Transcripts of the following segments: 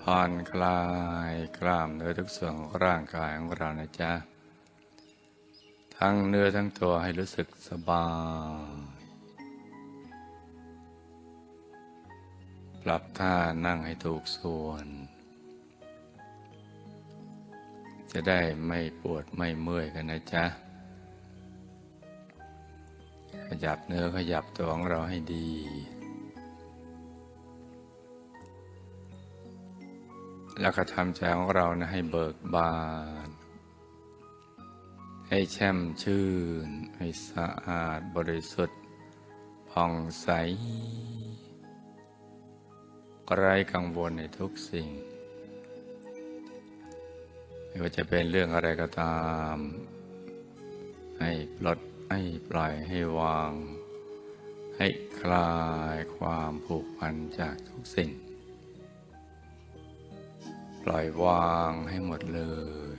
ผ่อนคลายกล้ามเนื้อทุกส่วนของร่างกายของเรานะจ๊ะ ทั้งเนื้อทั้งตัวให้รู้สึกสบาย ปรับท่านั่งให้ถูกส่วน จะได้ไม่ปวดไม่เมื่อยกันนะจ๊ะ ขยับเนื้อขยับตัวของเราให้ดี แล้วก็ทำใจของเรานะให้เบิกบาน ให้แช่มชื่น ให้สะอาดบริสุทธิ์ผ่องใสไร้กังวลในทุกสิ่ง ไม่ว่าจะเป็นเรื่องอะไรก็ตาม ให้ปลดให้ปล่อยให้วาง ให้คลายความผูกพันจากทุกสิ่ง ปล่อยวางให้หมดเลย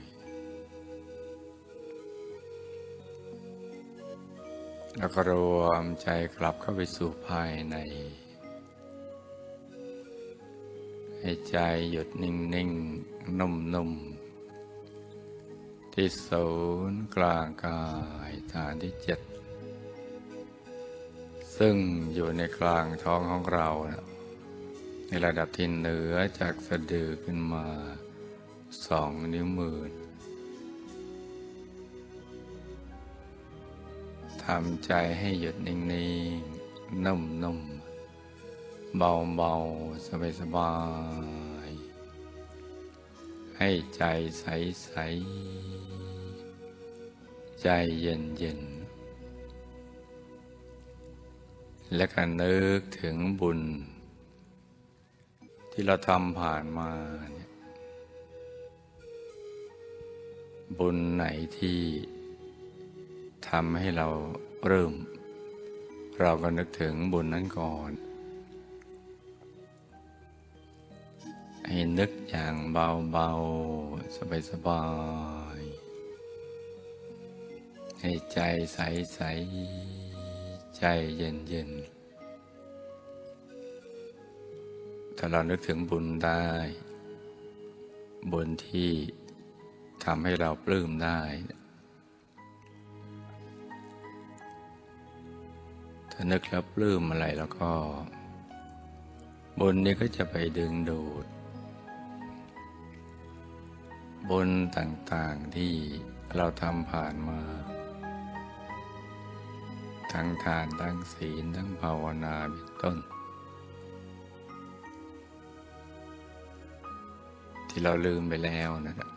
แล้วก็รวมใจกลับเข้าไปสู่ภายใน ให้ใจหยุดนิ่งนิ่งนุ่มนุ่มที่ศูนย์กลางกายฐานที่เจ็ดซึ่งอยู่ในกลางท้องของเรานะ ในระดับที่เหนือจากสะดือขึ้นมาสองนิ้วมือทำใจให้หยุดนิ่งๆ นุ่มๆ เบาๆ สบายๆ ให้ใจใสๆ ใจเย็นๆ และก็นึกถึงบุญ ที่เราทำผ่านมาบุญไหนที่ทำให้เราเริ่ม เราก็นึกถึงบุญนั้นก่อน ให้นึกอย่างเบาๆ สบายๆ ให้ใจใส ๆ ใจเย็น ๆ ถ้าเรานึกถึงบุญได้ บุญที่ทำให้เราปลื้มได้ ถ้านึกแล้วปลื้มอะไรแล้วก็ บุญนี้ก็จะไปดึงดูด บุญต่างๆที่เราทำผ่านมาทั้งทานทั้งศีลทั้งภาวนาเป็นต้น ที่เราลืมไปแล้วนะครับ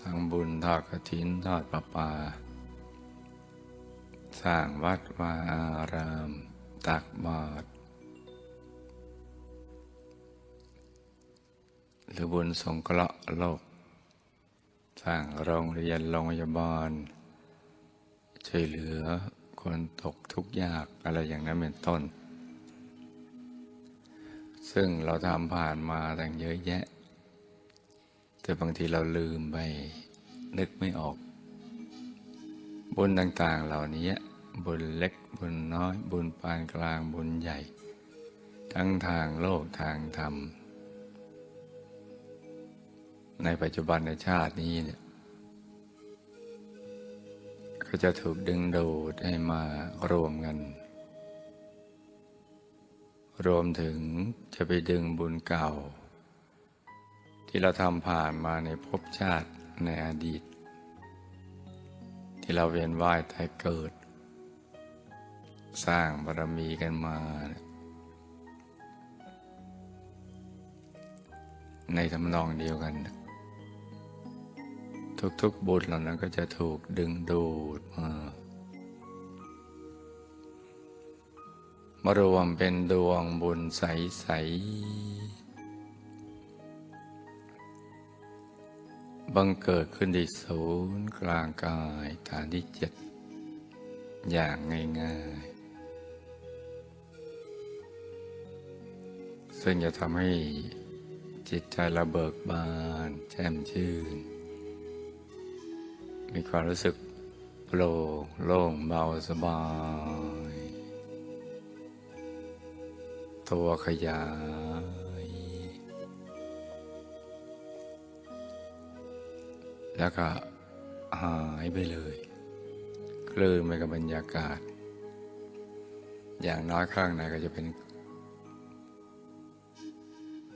ทั้งบุญทอดกระถินทอดประปา สร้างวัดวาอาราม ตักบาตรหรือบุญสงเคราะห์โลก สร้างโรงเรียนโรงพยาบาล ช่วยเหลือคนตกทุกข์ยากอะไรอย่างนั้นเป็นต้น ซึ่งเราทำผ่านมาตั้งเยอะแยะ แต่บางทีเราลืมไปนึกไม่ออก บุญต่างๆเหล่านี้บุญเล็กบุญน้อย บุญปานกลางบุญใหญ่ ทั้งทางโลกทางธรรม ในปัจจุบันในชาตินี้เนี่ยก็จะถูกดึงดูดให้มารวมกัน รวมถึงจะไปดึงบุญเก่า ที่เราทำผ่านมาในภพชาติในอดีต ที่เราเวียนว่ายตายเกิด สร้างบารมีกันมา ในทำนองเดียวกัน ทุกๆบุญเหล่านั้นก็จะถูกดึงดูดมามารวมเป็นดวงบุญใสๆ บังเกิดขึ้นที่ศูนย์กลางกายฐานที่เจ็ดอย่างง่ายๆ ซึ่งจะทำให้จิตใจเราเบิกบานแจ่มชื่น มีความรู้สึกโปร่งโล่งเบาสบาย ตัวขยาย แล้วก็หายไปเลย คลื่นไปกับบรรยากาศ อย่างน้อยข้างในก็จะเป็น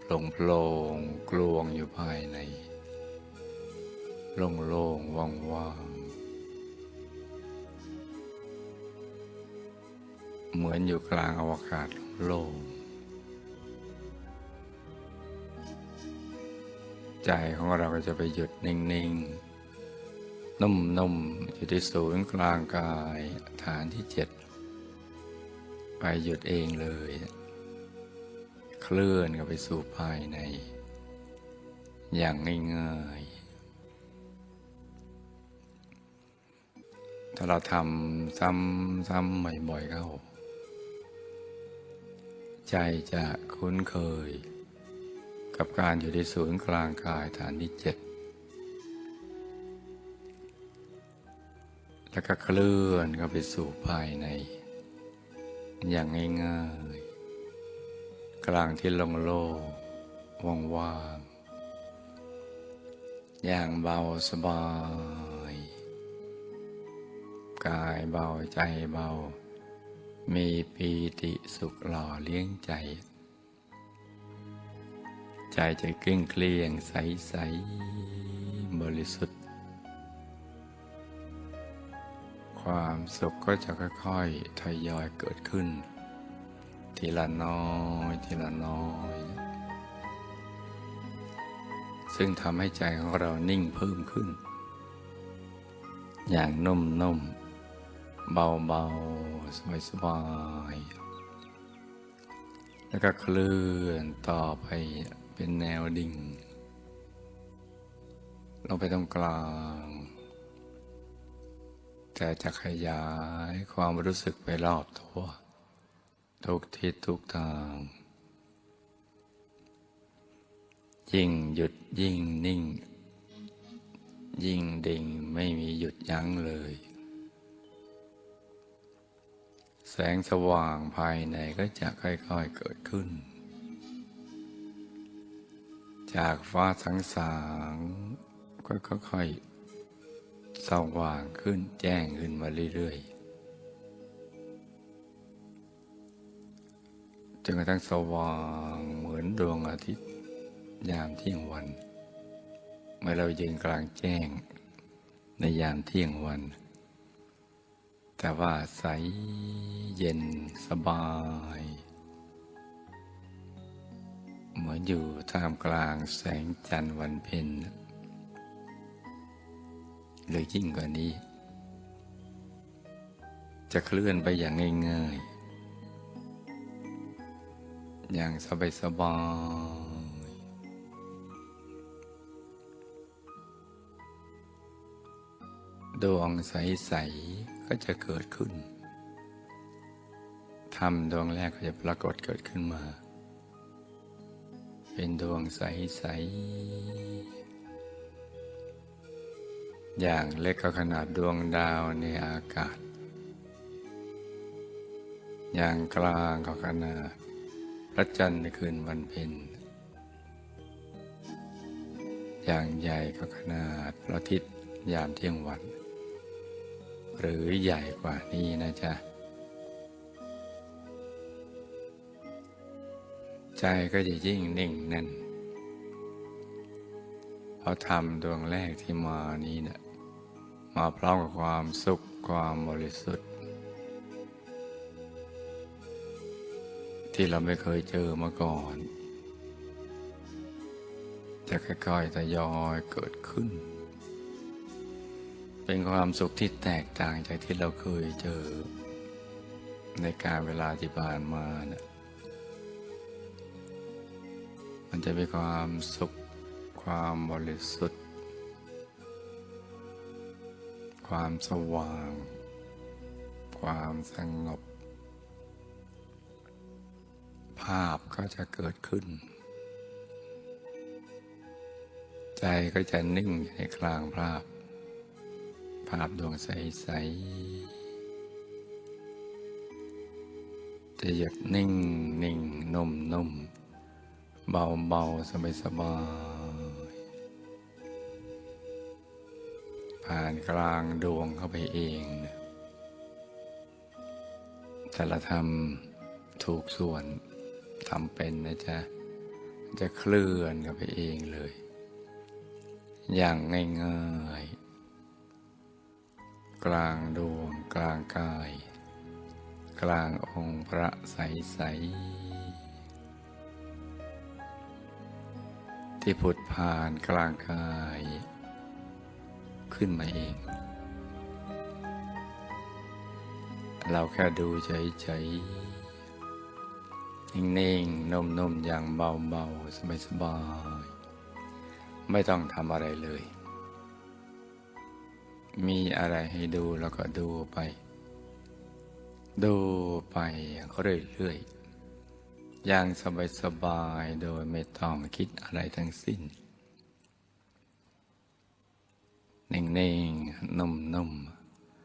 โปร่งโปร่งกลวงอยู่ภายใน โล่งโล่งว่างว่างๆเหมือนอยู่กลางอวกาศโล่ง ใจของเราก็จะไปหยุดนิ่งๆ นุ่มๆ อยู่ที่ศูนย์กลางกายฐานที่เจ็ดไปหยุดเองเลย เคลื่อนเข้าไปสู่ภายใน อย่างง่ายๆ ถ้าเราทำซ้ำๆบ่อยๆเข้า ใจจะคุ้นเคย กับการอยู่ที่ศูนย์กลางกายฐานที่เจ็ดแล้วก็เคลื่อนเข้าไปสู่ภายใน อย่างง่ายๆ กลางที่โลงโล่งว่างๆอย่างเบาสบาย กายเบาใจเบา มีปีติสุขหล่อเลี้ยงใจ ใจจะเกลี้ยงเกลี้ยงใสใสบริสุทธิ์ ความสุขก็จะค่อยๆทยอยเกิดขึ้น ทีละน้อยทีละน้อย ซึ่งทำให้ใจของเรานิ่งเพิ่มขึ้น อย่างนุ่มๆ เบาๆ สบายๆแล้วก็เคลื่อนต่อไป เป็นแนวดิ่ง ลงไปตรงกลาง แต่จะขยายความรู้สึกไปรอบตัว ทุกทิศทุกทาง ยิ่งหยุดยิ่งนิ่ง ยิ่งดิ่งไม่มีหยุดยั้งเลย แสงสว่างภายในก็จะค่อยๆเกิดขึ้น จากฟ้าสังสางก็ค่อยๆสว่างขึ้นแจ้งขึ้นมาเรื่อยๆจนกระทั่งสว่างเหมือนดวงอาทิตย์ ยามเที่ยงวัน เมื่อเรายืนกลางแจ้งในยามเที่ยงวัน แต่ว่าใสเย็นสบาย เหมือนอยู่ท่ามกลางแสงจันทร์วันเพ็ญหรือยิ่งกว่านี้ จะเคลื่อนไปอย่างง่ายๆ อย่างสบายๆดวงใส ๆ ก็จะเกิดขึ้นธรรมดวงแรกก็จะปรากฏเกิดขึ้นมา เป็นดวงใส ๆ อย่างเล็กก็ขนาดดวงดาวในอากาศ อย่างกลางก็ขนาดพระจันทร์ในคืนวันเพ็ญอย่างใหญ่ก็ขนาดพระอาทิตย์ยามเที่ยงวัน หรือใหญ่กว่านี้นะจ๊ะ ใจก็จะยิ่งนิ่งแน่นเพราะทำดวงแรกที่มานี้เนะี่ยมาพร้อมกับความสุขความบริสุทธิ์ ที่เราไม่เคยเจอมาก่อน จะค่อยๆทยอยเกิดขึ้น เป็นความสุขที่แตกต่างจากที่เราเคยเจอ ในการเวลาที่ผ่านมาเนี่ย มันจะมีความสุข ความบริสุทธิ์ ความสว่าง ความสงบ ภาพก็จะเกิดขึ้น ใจก็จะนิ่งในกลางภาพ ภาพดวงใส ๆจะหยุดนิ่งนิ่งนุ่มนุ่ม เบาเบาสบายสบายผ่านกลางดวงเข้าไปเองนะแต่ละทำถูกส่วนทำเป็นนะจ๊ะ จะเคลื่อนเข้าไปเองเลย อย่างง่ายๆ กลางดวงกลางกาย กลางองค์พระใสๆ ที่ผุดผ่านกลางกาย ขึ้นมาเอง เราแค่ดูเฉยๆนิ่งๆ นุ่มๆ อย่างเบาๆ สบายๆ ไม่ต้องทำอะไรเลย มีอะไรให้ดูแล้วก็ดูไป ดูไปเรื่อยๆ อย่างสบายๆ โดยไม่ต้องคิดอะไรทั้งสิ้น นิ่งๆ นุ่ม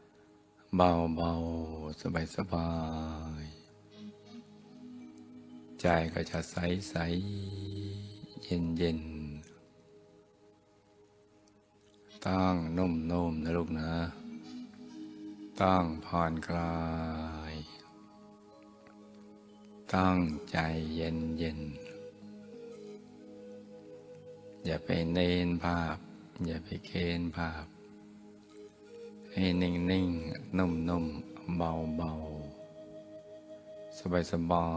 ๆ เบาๆ สบายๆ ใจก็จะใสๆ เย็นๆ ต้องนุ่มๆนะลูกนะ ต้องผ่อนคลาย ต้องใจเย็นๆอย่าไปเน้นภาพ อย่าไปเค้นภาพ ให้นิ่งๆนุ่มๆเบาๆสบา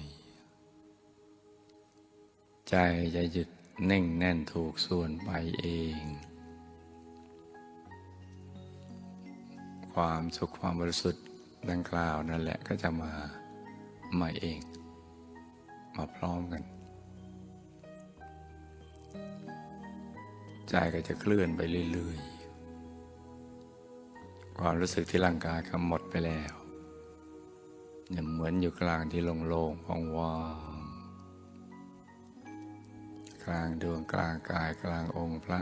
ยๆใจจะหยุดนิ่งแน่นถูกส่วนไปเอง ความสุขความบริสุทธิ์ดังกล่าวนั่นแหละก็จะมา มาเอง มาพร้อมกัน ใจก็จะเคลื่อนไปเรื่อยๆ ความรู้สึกที่ร่างกายก็หมดไปแล้วเนี่ยเหมือนอยู่กลางที่โล่งๆว่างๆกลางดวงกลางกายกลางองค์พระ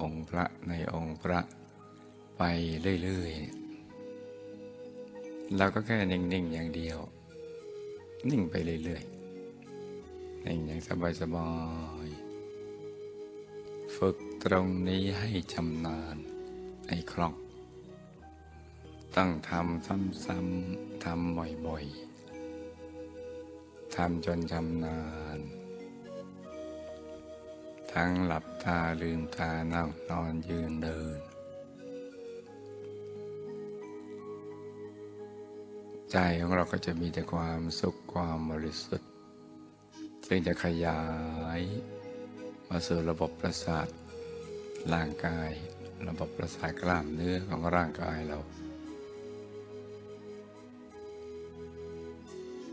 องค์พระในองค์พระไปเรื่อยๆเราก็แค่นิ่ง ๆ อย่างเดียว นิ่งไปเรื่อยๆนิ่งอย่างสบายๆ ฝึกตรงนี้ให้ชำนาญให้คล่อง ต้องทำซ้ำๆทำบ่อยๆ ทำจนชำนาญ ทั้งหลับตาลืมตานั่งนอนยืนเดิน ใจของเราก็จะมีแต่ความสุขความบริสุทธิ์ ซึ่งจะขยายมาสู่ระบบประสาทร่างกาย ระบบประสาทกล้ามเนื้อของร่างกายเรา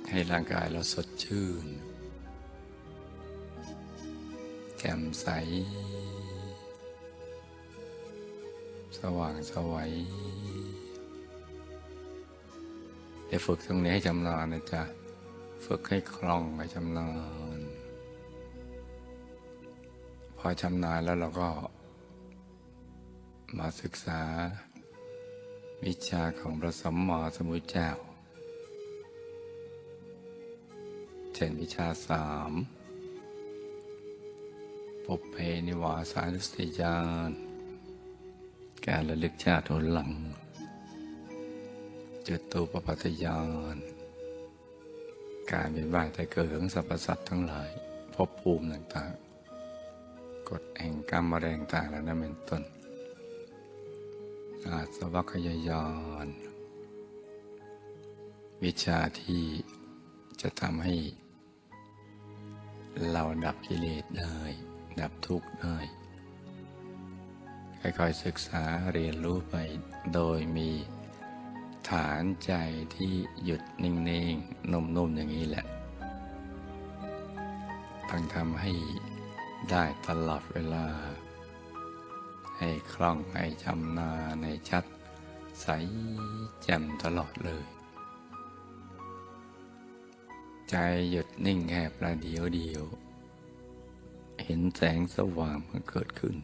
ให้ร่างกายเราสดชื่นแจ่มใส สว่างสวัย เดี๋ยวฝึกตรงนี้ให้ชำนาญนะจ๊ะ ฝึกให้คล่องให้ชำนาญ พอชำนาญแล้วเราก็ มาศึกษา วิชาของพระสัมมาสัมพุทธเจ้า เช่นวิชาสามปุเพนิวาสานุสติญาณการระลึกชาติหนหลัง จตูปปัตยานการเป็นว่ายแต่เกิดของสรรพสัตว์ทั้งหลายภพภูมิต่างๆ กฎแห่งกรรมอะไรต่างๆเหล่านั้นเป็นต้น อาสวัคยายานวิชาที่จะทำให้ เราดับกิเลสได้ ดับทุกข์ได้ค่อยๆศึกษาเรียนรู้ไปโดยมี ฐานใจที่หยุดนิ่งๆ นุ่มๆ อย่างนี้แหละ ต้องทำให้ได้ตลอดเวลา ให้คล่องให้จำนาในชัด ใสแจ่มตลอดเลย ใจหยุดนิ่งแค่ประเดียวเดียว เห็นแสงสว่างมันเกิดขึ้น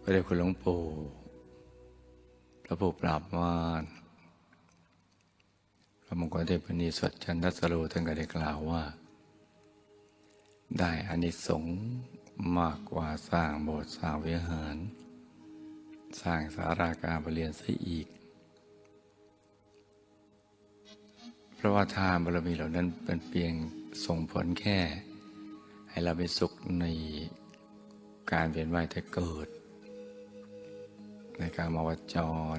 พระเดชคุณหลวงปู่ พระปู่ปราบมารพระมงคลเทพนีสดจันทสโรท่านก็ได้กล่าวว่า ได้อานิสงส์มากกว่าสร้างโบสถ์สร้างวิหาร สร้างสาราการประเรียนซะอีก เพราะว่าทานบารมีเหล่านั้นเป็นเพียงส่งผลแค่ ให้เราไปสุขในการเวียนว่ายแต่เกิด ในการมาวจร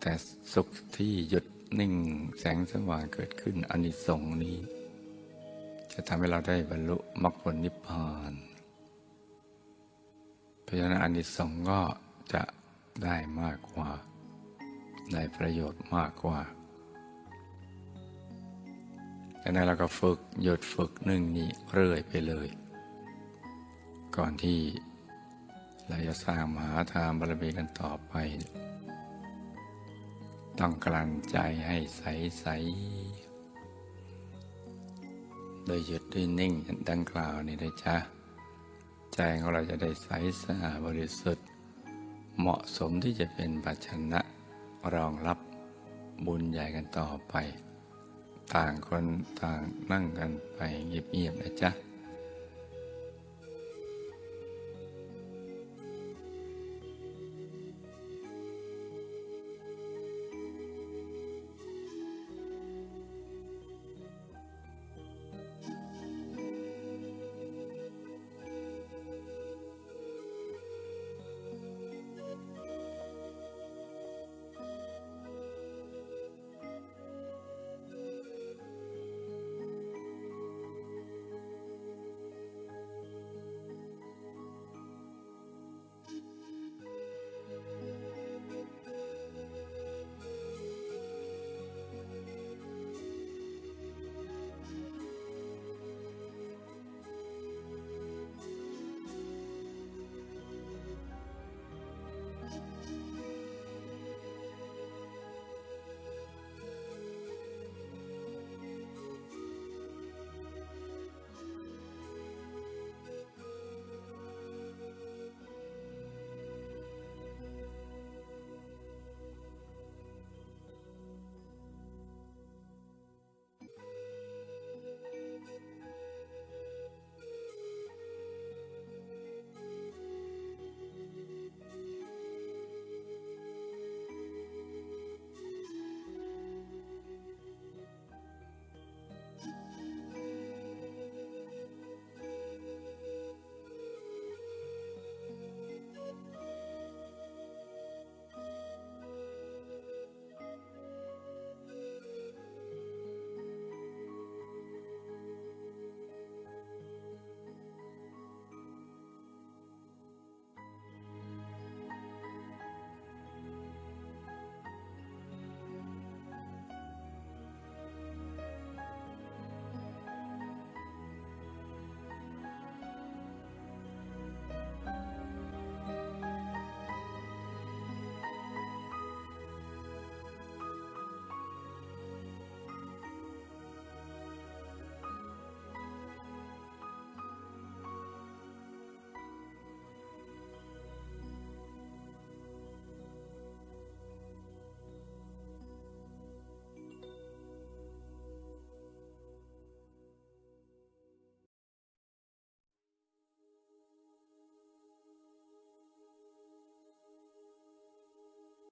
แต่สุขที่หยุดนิ่งแสงสว่างเกิดขึ้นอนิสงส์นี้ จะทำให้เราได้บรรลุมรรคผลนิพพานเพราะฉะนั้นอนิสงส์ก็จะได้มากกว่า ได้ประโยชน์มากกว่าดังนั้นเราก็ฝึกหยุดฝึกนึ่งนี้เรื่อยไปเลย ก่อนที่ เราจะสร้างมหาทานบารมีกันต่อไป ต้องกลั่นใจให้ใสใสโดยหยุดด้วยนิ่งดังกล่าวนี่นะจ๊ะ ใจของเราจะได้ใสสะอาดบริสุทธิ์ เหมาะสมที่จะเป็นปัจชนะรองรับบุญใหญ่กันต่อไป ต่างคนต่างนั่งกันไปเงียบๆนะจ๊ะ